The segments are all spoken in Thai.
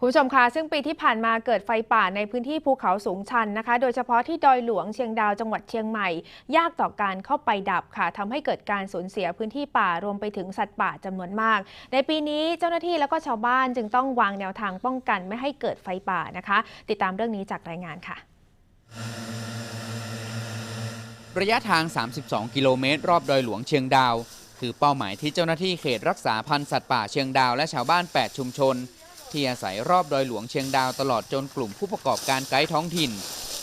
คุณผู้ชมคะซึ่งปีที่ผ่านมาเกิดไฟป่าในพื้นที่ภูเขาสูงชันนะคะ โดยเฉพาะที่ดอยหลวงเชียงดาวจังหวัดเชียงใหม่ ยากต่อการเข้าไปดับค่ะทำให้เกิดการสูญเสียพื้นที่ป่ารวมไปถึงสัตว์ป่าจำนวนมาก ในปีนี้เจ้าหน้าที่แล้วก็ชาวบ้านจึงต้องวางแนวทางป้องกันไม่ให้เกิดไฟป่านะคะ ติดตามเรื่องนี้จากรายงานค่ะ ระยะทาง 32 กิโลเมตร รอบดอยหลวงเชียงดาว คือเป้าหมายที่เจ้าหน้าที่เขตรักษาพันธุ์สัตว์ป่าเชียงดาวและชาวบ้าน 8 ชุมชน ที่อาศัยรอบดอยหลวงเชียงดาวตลอดจนกลุ่มผู้ประกอบการไกด์ท้องถิ่น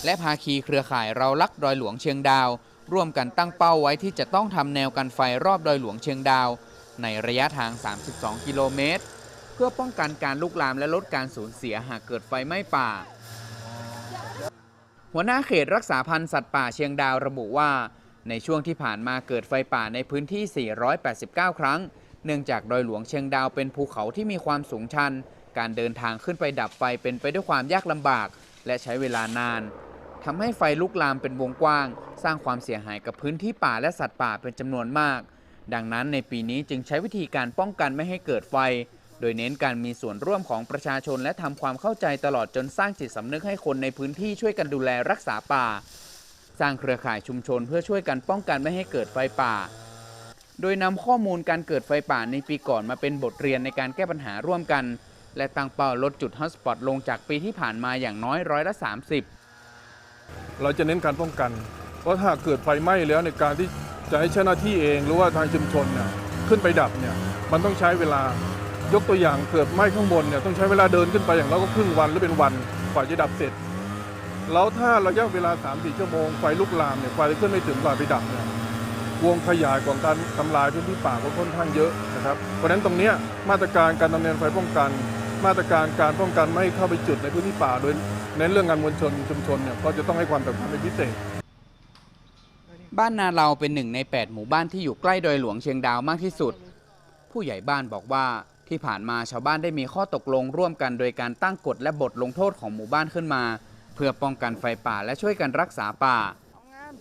และภาคีเครือข่ายเราลักดอยหลวงเชียงดาว ร่วมกันตั้งเป้าไว้ที่จะต้องทำแนวกันไฟรอบดอยหลวงเชียงดาว ในระยะทาง 32 กิโลเมตร เพื่อป้องกันการลุกลามและลดการสูญเสียหากเกิดไฟไหม้ป่า หัวหน้าเขตรักษาพันธุ์สัตว์ป่าเชียงดาวระบุว่า ในช่วงที่ผ่านมาเกิดไฟป่าในพื้นที่ 489 ครั้ง เนื่องจากดอยหลวงเชียงดาวเป็นภูเขาที่มีความสูงชัน การเดินทางขึ้นไปดับไฟเป็นไปด้วยความยากลำบาก และใช้เวลานานทำให้ไฟลุกลามเป็นวงกว้าง สร้างความเสียหายกับพื้นที่ป่าและสัตว์ป่าเป็นจำนวนมาก ดังนั้นในปีนี้จึงใช้วิธีการป้องกันไม่ให้เกิดไฟ โดยเน้นการมีส่วนร่วมของประชาชนและทำความเข้าใจตลอดจนสร้างจิตสำนึกให้คนในพื้นที่ช่วยกันดูแลรักษาป่า สร้างเครือข่ายชุมชนเพื่อช่วยกันป้องกันไม่ให้เกิดไฟป่า โดยนำข้อมูลการเกิดไฟป่าในปีก่อนมาเป็นบทเรียนในการแก้ปัญหาร่วมกัน และตั้งเป้าลดจุดฮอตสปอตลงจากปีที่ผ่านมาอย่างน้อยร้อยละ 30 เราจะเน้นการป้องกัน เพราะถ้าเกิดไฟไหม้แล้วในการที่จะให้เจ้าหน้าที่เองหรือว่าทางชุมชนเนี่ยขึ้นไปดับเนี่ยมันต้องใช้เวลายกตัวอย่างเกิดไหม้ข้างบนเนี่ยต้องใช้เวลาเดินขึ้นไปอย่างเราก็ครึ่งวันหรือเป็นวันกว่าจะดับเสร็จ แล้วถ้าระยะเวลา 3-4 ชั่วโมงไฟลุกลามเนี่ยไฟขึ้นไม่ถึงกว่าไปดับเนี่ยวงขยายของการทำลายพื้นที่ป่าก็ค่อนข้างเยอะนะครับ เพราะฉะนั้นตรงนี้มาตรการการดำเนินไฟป้องกัน มาตรการการป้องกันไม่ให้เข้าไปจุดในพื้นที่ป่า โดยเน้นเรื่องงานมวลชนชุมชนเนี่ยก็จะต้องให้ความสำคัญเป็นพิเศษ บ้านนาเราเป็นหนึ่งใน 8 หมู่บ้านที่อยู่ใกล้ดอยหลวงเชียงดาวมากที่สุด ผู้ใหญ่บ้านบอกว่าที่ผ่านมาชาวบ้านได้มีข้อตกลงร่วมกันโดยการตั้งกฎและบทลงโทษของหมู่บ้านขึ้นมา เพื่อป้องกันไฟป่าและช่วยกันรักษาป่า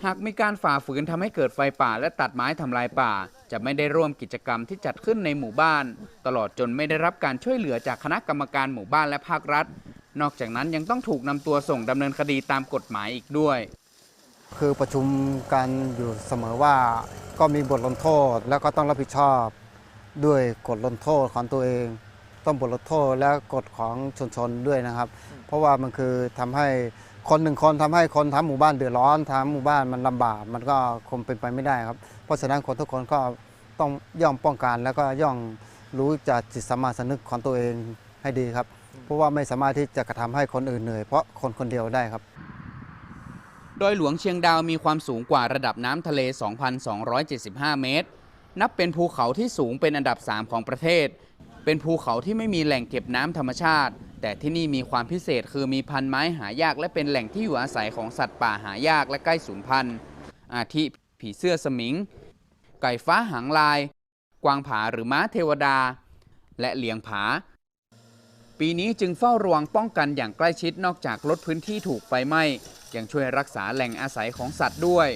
หากมีการฝ่าฝืนทำให้เกิดไฟป่าและตัดไม้ทำลายป่า จะไม่ได้ร่วมกิจกรรมที่จัดขึ้นในหมู่บ้าน ตลอดจนไม่ได้รับการช่วยเหลือจากคณะกรรมการหมู่บ้านและภาครัฐ นอกจากนั้นยังต้องถูกนำตัวส่งดำเนินคดีตามกฎหมายอีกด้วย คือประชุมกันอยู่เสมอว่าก็มีบทลงโทษแล้วก็ต้องรับผิดชอบ ด้วยกฎลงโทษของตัวเอง ต้องบทลงโทษและกฎของชนชนด้วยนะครับ เพราะว่ามันคือทำให้ คนหนึ่งคนทำให้คนทั้งหมู่บ้านเดือดร้อนทั้งหมู่บ้านมันลำบากมันก็คงเป็นไปไม่ได้ครับ เพราะฉะนั้นคนทุกคนก็ต้องย่อมป้องกันแล้วก็ย่อมรู้จักจิตสมาสนึกของตัวเองให้ดีครับ เพราะว่าไม่สามารถที่จะกระทำให้คนอื่นเหนื่อยเพราะคนคนเดียวได้ครับโดยหลวงเชียงดาวมีความสูงกว่าระดับน้ำทะเล 2,275 เมตร นับเป็นภูเขาที่สูงเป็นอันดับ 3 ของประเทศ เป็นภูเขาที่ไม่มีแหล่งเก็บน้ำธรรมชาติ แต่ที่นี่มีความพิเศษคือมีพันไม้หายากและเป็นแหล่งที่อยู่อาศัยของสัตว์ป่าหายากและใกล้สูญพันธุ์อาทิผีเสื้อสมิง ไก่ฟ้าหางลาย กวางผาหรือม้าเทวดา และเหลียงผา ปีนี้จึงเฝ้าระวังป้องกันอย่างใกล้ชิดนอกจากลดพื้นที่ถูกไฟไหม้ยังช่วยรักษาแหล่งอาศัยของสัตว์ด้วย